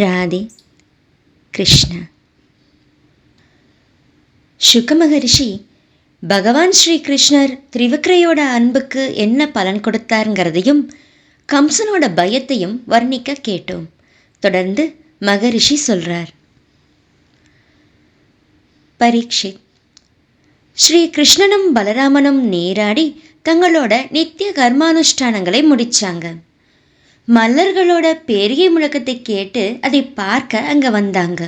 ராதே கிருஷ்ண சுக மகரிஷி பகவான் ஸ்ரீ கிருஷ்ணர் திரிவிக்ரையோட அன்புக்கு என்ன பலன் கொடுத்தாருங்கிறதையும் கம்சனோட பயத்தையும் வர்ணிக்க கேட்டோம் தொடர்ந்து மகரிஷி சொல்றார் பரீட்சித் ஸ்ரீ கிருஷ்ணனும் பலராமனும் நீராடி தங்களோட நித்திய கர்மானுஷ்டானங்களை முடிச்சாங்க மல்லர்களோட பெரிய முழக்கத்தை கேட்டு அதை பார்க்க அங்க வந்தாங்க.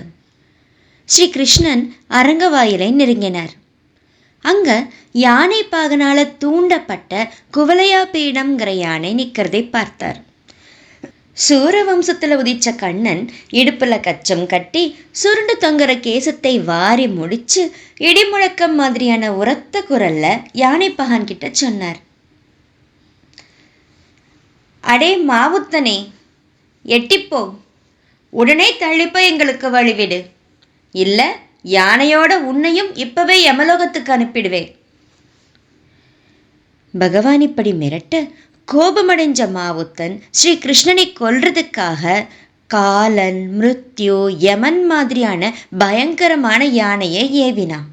ஸ்ரீ கிருஷ்ணன் அரங்கவாயிலை நெருங்கினார். அங்க யானை பாகனால தூண்டப்பட்ட குவலையா பீடம்ங்கிற யானை நிற்கிறதை பார்த்தார். சூரவம்சத்தில் உதிச்ச கண்ணன் இடுப்புல கச்சம் கட்டி சுருண்டு தொங்குற கேசத்தை வாரி முடிச்சு இடிமுழக்கம் மாதிரியான உரத்த குரல்ல யானை பகான் கிட்ட சொன்னார். அடே மாவுத்தனே எட்டிப்போ. உடனே தள்ளிப்போ எங்களுக்கு வழிவிடு. இல்லை யானையோட உன்னையும் இப்பவே யமலோகத்துக்கு அனுப்பிடுவேன். பகவான் இப்படி மிரட்ட கோபமடைஞ்ச மாவுத்தன் ஸ்ரீ கிருஷ்ணனை கொல்றதுக்காக காலன் மிருத்யு யமன் மாதிரியான பயங்கரமான யானையை ஏவினான்.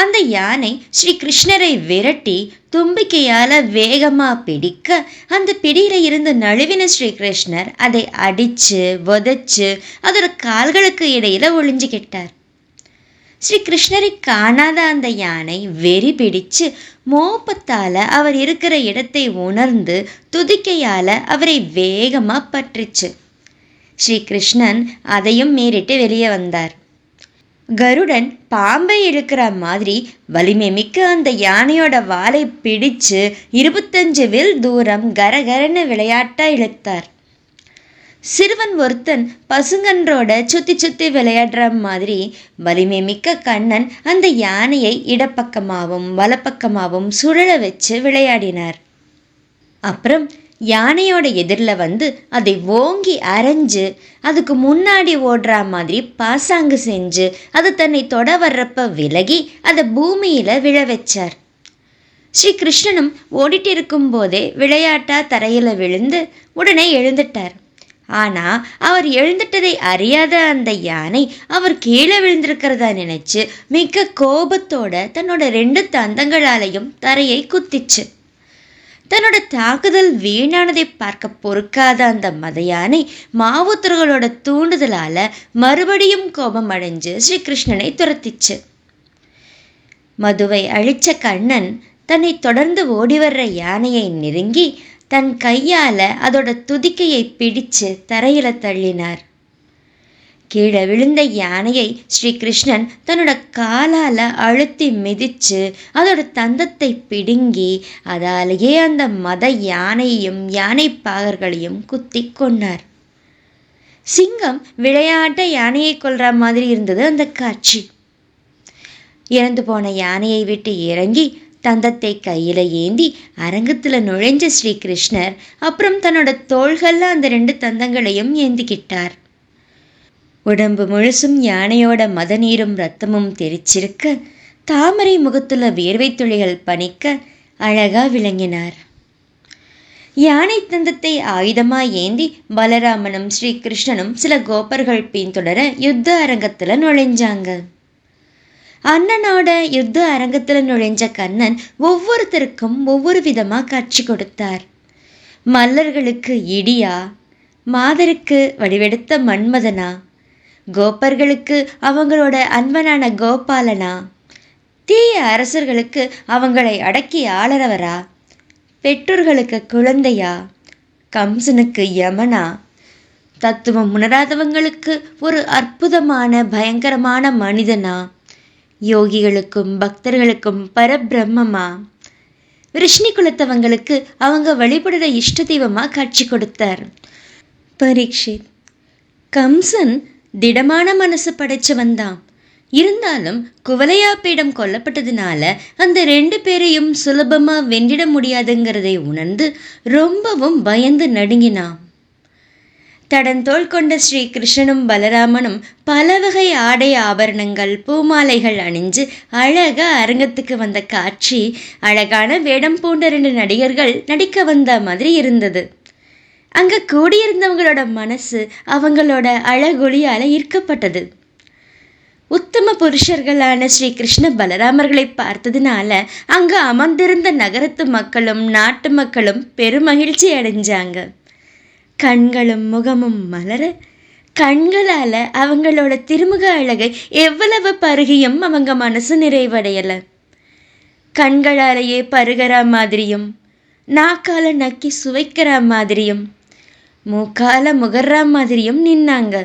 அந்த யானை ஸ்ரீ கிருஷ்ணரை விரட்டி தும்பிக்கையால் வேகமாக பிடிக்க அந்த பிடியில் இருந்து நழுவின ஸ்ரீ கிருஷ்ணர் அதை அடித்து உதச்சு அதோட கால்களுக்கு இடையில் ஒளிஞ்சுக்கிட்டார். ஸ்ரீ கிருஷ்ணரை காணாத அந்த யானை வெறி பிடிச்சு மோப்பத்தால் அவர் இருக்கிற இடத்தை உணர்ந்து துதிக்கையால் அவரை வேகமாக பற்றுச்சு. ஸ்ரீ கிருஷ்ணன் அதையும் மீறிட்டு வெளியே வந்தார். கருடன் பாம்பை இழுக்கிற மாதிரி வலிமை மிக்க அந்த யானையோட வாலை பிடிச்சு இருபத்தஞ்சு வில் தூரம் கரகரன்னு விளையாட்டா இழுத்தார். சிறுவன் ஒருத்தன் பசுங்கன்றோட சுத்தி சுத்தி விளையாடுற மாதிரி வலிமை மிக்க கண்ணன் அந்த யானையை இடப்பக்கமாகவும் வலப்பக்கமாகவும் சுழல வச்சு விளையாடினார். அப்புறம் யானையோட எதிரில் வந்து அதை ஓங்கி அரைஞ்சு அதுக்கு முன்னாடி ஓடுற மாதிரி பாசாங்கு செஞ்சு அது தன்னை தொட வர்றப்ப விலகி அதை பூமியில் விழ வச்சார். ஸ்ரீ கிருஷ்ணனும் ஓடிட்டு இருக்கும்போதே விளையாட்டா தரையில் விழுந்து உடனே எழுந்துட்டார். ஆனால் அவர் எழுந்துட்டதை அறியாத அந்த யானை அவர் கீழே விழுந்திருக்கிறதா நினைச்சு மிக்க கோபத்தோட தன்னோட ரெண்டு தந்தங்களாலையும் தரையை குத்திச்சு. தன்னோட தாக்குதல் வீணானதை பார்க்க பொறுக்காத அந்த மத யானை மாவுத்தர்களோட தூண்டுதலால மறுபடியும் கோபம் அடைஞ்சு ஸ்ரீகிருஷ்ணனை துரத்திச்சு. மதுவை அழிச்ச கண்ணன் தன்னை தொடர்ந்து ஓடி வர்ற யானையை நெருங்கி தன் கையால அதோட துதிக்கையை பிடிச்சு தரையில தள்ளினார். கீழே விழுந்த யானையை ஸ்ரீகிருஷ்ணன் தன்னோட காலால் அழுத்தி மிதித்து அதோட தந்தத்தை பிடுங்கி அதாலேயே அந்த மத யானையையும் யானை பாகர்களையும் குத்தி கொண்டார். சிங்கம் விளையாட்ட யானையை கொல்ற மாதிரி இருந்தது அந்த காட்சி. இறந்து போன யானையை விட்டு இறங்கி தந்தத்தை கையில் ஏந்தி அரங்கத்தில் நுழைஞ்ச ஸ்ரீகிருஷ்ணர் அப்புறம் தன்னோட தோள்களில் அந்த ரெண்டு தந்தங்களையும் ஏந்திக்கிட்டார். உடம்பு முழுசும் யானையோட மத நீரும் ரத்தமும் தெரிச்சிருக்க தாமரை முகத்துல வியர்வை துளிகள் பணிக்க அழகா விளங்கினார். யானை தந்தத்தை ஆயுதமா ஏந்தி பலராமனும் ஸ்ரீகிருஷ்ணனும் சில கோபர்கள் பின்தொடர யுத்த அரங்கத்துல நுழைஞ்சாங்க. அண்ணனோட யுத்த அரங்கத்துல நுழைஞ்ச கண்ணன் ஒவ்வொருத்தருக்கும் ஒவ்வொரு விதமா காட்சி கொடுத்தார். மல்லர்களுக்கு இடியா மாதருக்கு வடிவெடுத்த மன்மதனா கோப்பர்களுக்கு அவங்களோட அன்பனான கோபாலனா? தீய அரசர்களுக்கு அவங்களை அடக்கி ஆளறவரா? பெற்றோர்களுக்கு குழந்தையா? கம்சனுக்கு யமனா? தத்துவம் உணராதவங்களுக்கு ஒரு அற்புதமான பயங்கரமான மனிதனா? யோகிகளுக்கும் பக்தர்களுக்கும் பரபிரம்மமா? ரிஷ்ணி குலத்தவங்களுக்கு அவங்க வழிபடுற இஷ்ட தெய்வமாக காட்சி கொடுத்தார். பரீட்சித் கம்சன் திடமான மனசு படைச்சவன் தான் இருந்தாலும் குவலையாப்பிடம் கொல்லப்பட்டதுனால அந்த ரெண்டு பேரையும் சுலபமாக வென்றிட முடியாதுங்கிறதை உணர்ந்து ரொம்பவும் பயந்து நடுங்கினான். தடன் கொண்ட ஸ்ரீ கிருஷ்ணனும் பலராமனும் பல வகை ஆடை ஆபரணங்கள் பூமாலைகள் அணிஞ்சு அழக அரங்கத்துக்கு வந்த காட்சி அழகான வேடம் பூண்ட ரெண்டு நடிகர்கள் நடிக்க வந்த மாதிரி இருந்தது. அங்கே கூடியிருந்தவங்களோட மனசு அவங்களோட அழகொலியால் ஈர்க்கப்பட்டது. உத்தம புருஷர்களான ஸ்ரீ கிருஷ்ண பலராமர்களை பார்த்ததுனால அங்கு அமர்ந்திருந்த நகரத்து மக்களும் நாட்டு மக்களும் பெருமகிழ்ச்சி அடைஞ்சாங்க. கண்களும் முகமும் மலர கண்களால் அவங்களோட திருமுக அழகை எவ்வளவு பருகியும் அவங்க மனசு நிறைவடையலை. கண்களாலேயே பருகிற மாதிரியும் நாக்கால நக்கி சுவைக்கிற மாதிரியும் மூக்கால முகர்ற மாதிரியும் நின்னாங்க.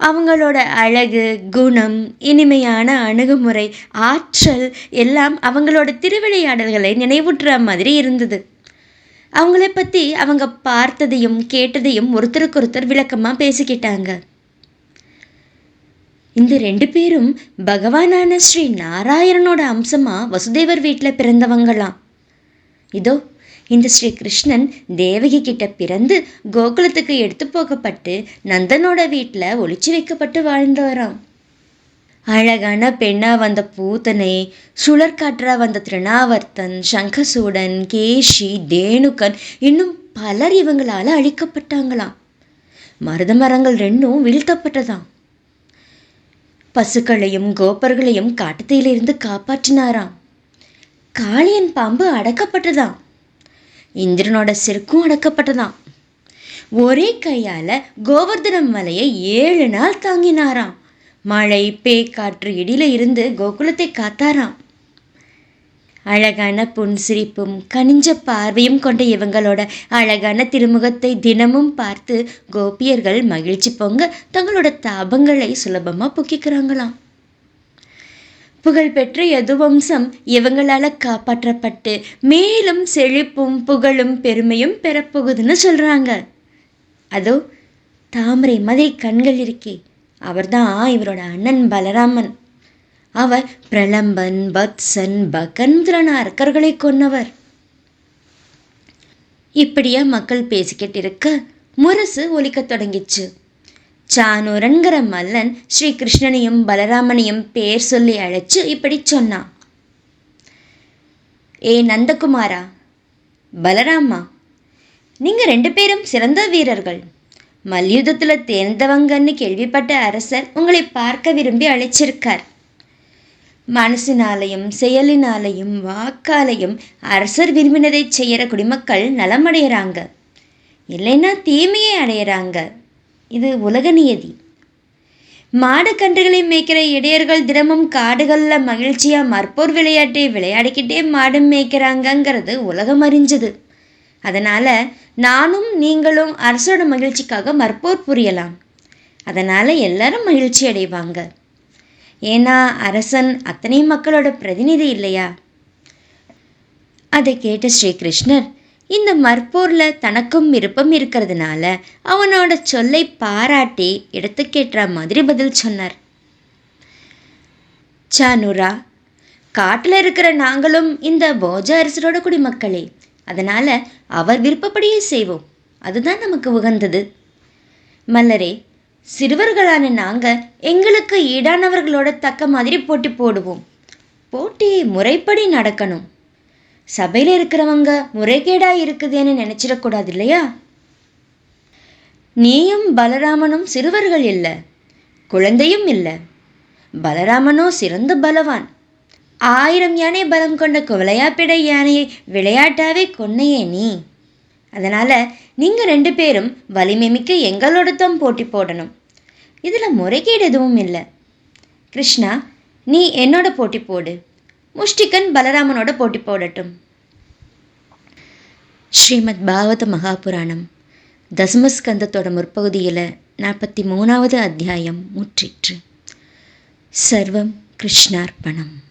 அவங்களோட அழகு குணம் இனிமையான அணுகுமுறை ஆற்றல் எல்லாம் அவங்களோட திருவிளையாடல்களை நினைவுற்ற மாதிரி இருந்தது. அவங்கள பற்றி அவங்க பார்த்ததையும் கேட்டதையும் ஒருத்தருக்கு ஒருத்தர் விளக்கமாக பேசிக்கிட்டாங்க. இந்த ரெண்டு பேரும் பகவானான ஸ்ரீ நாராயணனோட அம்சமாக வசுதேவர் வீட்டில் பிறந்தவங்களாம். இதோ இந்த ஸ்ரீ கிருஷ்ணன் தேவகி கிட்ட பிறந்து கோகுலத்துக்கு எடுத்து போகப்பட்டு நந்தனோட வீட்டில் ஒளிச்சு வைக்கப்பட்டு வாழ்ந்து வரான் அழகான பெண்ணா வந்த பூத்தனை சுழற்காற்றா வந்த திருணாவர்த்தன் சங்கசூடன் கேஷி தேனுக்கன் இன்னும் பலர் இவங்களால் அழிக்கப்பட்டாங்களாம். மருத மரங்கள் ரெண்டும் வீழ்த்தப்பட்டதாம். பசுக்களையும் கோப்பர்களையும் காட்டுத்தையிலிருந்து காப்பாற்றினாராம். காளியன் பாம்பு அடக்கப்பட்டதாம். இந்திரனோட செருக்கும் அடக்கப்பட்டதாம். ஒரே கையால் கோவர்தனம் மலையை ஏழு நாள் தாங்கினாராம். மழை பேய்காற்று இடியில இருந்து கோகுலத்தை காத்தாராம். அழகான புன்சிரிப்பும் கனிஞ்ச பார்வையும் கொண்ட இவங்களோட அழகான திருமுகத்தை தினமும் பார்த்து கோபியர்கள் மகிழ்ச்சி பொங்க தங்களோட தாபங்களை சுலபமாக பொக்கிக்கிறாங்களாம். புகழ்பெற்ற யதுவம்சம் இவங்களால காப்பாற்றப்பட்டு மேலும் செழிப்பும் புகழும் பெருமையும் பெறப்போகுதுன்னு சொல்கிறாங்க அதோ தாமரை மதை கண்கள் இருக்கே அவர்தான் இவரோட அண்ணன் பலராமன். அவர் பிரலம்பன் பத்சன் பகந்திரன அர்க்கர்களை கொன்னவர். இப்படியா மக்கள் பேசிக்கிட்டு இருக்க முரசு ஒலிக்கத் தொடங்கிச்சு. சானூரன்கிற மல்லன் ஸ்ரீ கிருஷ்ணனையும் பலராமனையும் பேர் சொல்லி அழைச்சு இப்படி சொன்னான். ஏ நந்தகுமாரா பலராமா நீங்கள் ரெண்டு பேரும் சிறந்த வீரர்கள். மல்யுத்தத்தில் தேர்ந்தவங்கன்னு கேள்விப்பட்ட அரசர் உங்களை பார்க்க விரும்பி அழைச்சிருக்கார். மனசினாலையும் செயலினாலையும் வாக்காலையும் அரசர் விரும்பினதை செய்கிற குடிமக்கள் நலமடைகிறாங்க இல்லைன்னா தீமையை அடையிறாங்க. இது உலக நியதி. மாடு கன்றுகளை மேய்க்கிற இடையர்கள் தினமும் காடுகளில் மகிழ்ச்சியாக மற்போர் விளையாட்டை விளையாடிக்கிட்டே மாடு மேய்க்கிறாங்கங்கிறது உலகம் அறிஞ்சது. அதனால் நானும் நீங்களும் அரசோட மகிழ்ச்சிக்காக மற்போர் புரியலாம். அதனால் எல்லாரும் மகிழ்ச்சி அடைவாங்க. ஏன்னா அரசன் அத்தனை மக்களோட பிரதிநிதி இல்லையா? அதை கேட்ட ஸ்ரீகிருஷ்ணர் இந்த மற்போரில் தனக்கும் விருப்பம் இருக்கிறதுனால அவனோட சொல்லை பாராட்டி எடுத்துக்கேற்ற மாதிரி பதில் சொன்னார். சானுரா காட்டில் இருக்கிற நாங்களும் இந்த போஜ அரசரோட குடிமக்களே அதனால் அவர் விருப்பப்படியே செய்வோம். அதுதான் நமக்கு உகந்தது. மல்லரே சிறுவர்களான நாங்கள் எங்களுக்கு ஈடானவர்களோட தக்க மாதிரி போட்டி போடுவோம். போட்டி முறைப்படி நடக்கணும். சபையில் இருக்கிறவங்க முறைகேடாக இருக்குதுன்னு நினச்சிடக்கூடாது இல்லையா நீயும் பலராமனும் சிறுவர்கள் இல்லை குழந்தையும் இல்லை. பலராமனோ சிறந்த பலவான். ஆயிரம் யானை பலம் கொண்ட குவலையாப்பிடை யானையை விளையாட்டாவே கொன்னையே நீ. அதனால் நீங்கள் ரெண்டு பேரும் வலிமை மிக்க எங்களோட தான் போட்டி போடணும். இதில் முறைகேடு எதுவும் இல்லை. கிருஷ்ணா நீ என்னோட போட்டி போடு. முஷ்டிகன் பலராமனோட போட்டி போடட்டும். ஸ்ரீமத் பாகவத மகாபுராணம் தசமஸ்கந்தத்தோட முற்பகுதியில் நாற்பத்தி மூணாவது அத்தியாயம் முற்றிற்று. சர்வம் கிருஷ்ணார்ப்பணம்.